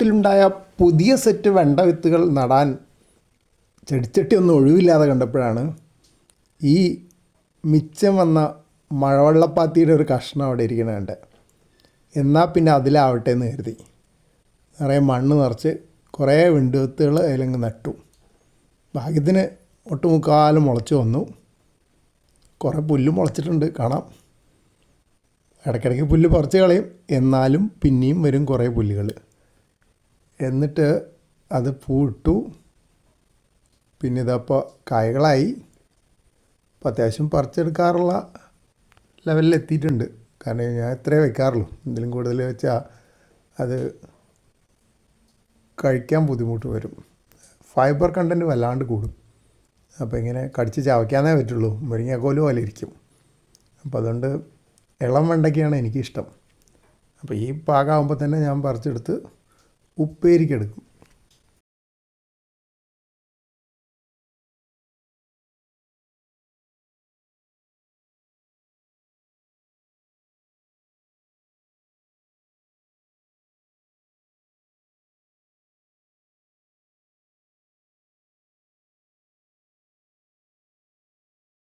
വീട്ടിലുണ്ടായ പുതിയ സെറ്റ് വെണ്ട വിത്തുകൾ നടാൻ ചെടിച്ചട്ടി ഒന്നും ഒഴിവില്ലാതെ കണ്ടപ്പോഴാണ് ഈ മിച്ചം വന്ന മഴവെള്ളപ്പാത്തിയുടെ ഒരു കഷ്ണം അവിടെ ഇരിക്കണ കണ്ടത് എന്നാൽ പിന്നെ അതിലാവട്ടെ എന്ന് കരുതി. നിറയെ മണ്ണ് നിറച്ച് കുറേ വെണ്ടുവിത്തുകൾ അതിലങ്ങ് നട്ടു. ഭാഗ്യത്തിന് ഒട്ടുമുക്കാലും മുളച്ചു വന്നു. കുറേ പുല്ല് മുളച്ചിട്ടുണ്ട് കാണാം. ഇടയ്ക്കിടയ്ക്ക് പുല്ല് പറിച്ച് കളയും. എന്നാലും പിന്നെയും വരും കുറേ പുല്ലുകൾ എന്നിട്ട് അത് പൂട്ടു പിന്നെ ഇതപ്പോൾ കായകളായി. അപ്പോൾ അത്യാവശ്യം പറിച്ചെടുക്കാറുള്ള ലെവലിൽ എത്തിയിട്ടുണ്ട്. കാരണം ഞാൻ ഇത്രേ വെക്കാറുള്ളൂ എന്തെങ്കിലും കൂടുതൽ വെച്ചാൽ അത് കഴിക്കാൻ ബുദ്ധിമുട്ട് വരും. ഫൈബർ കണ്ടന്റ് വല്ലാണ്ട് കൂടും. അപ്പോൾ ഇങ്ങനെ കടിച്ച് ചവയ്ക്കാനേ പറ്റുള്ളൂ. മുരിങ്ങക്കോൽ പോലെ ഇരിക്കും. അപ്പോൾ അതുകൊണ്ട് ഇളം വെണ്ടയ്ക്കാണ് എനിക്കിഷ്ടം. അപ്പോൾ ഈ പാകമാകുമ്പോൾ തന്നെ ഞാൻ പറിച്ചെടുത്ത് ഉപ്പേരിക്കെടുക്കും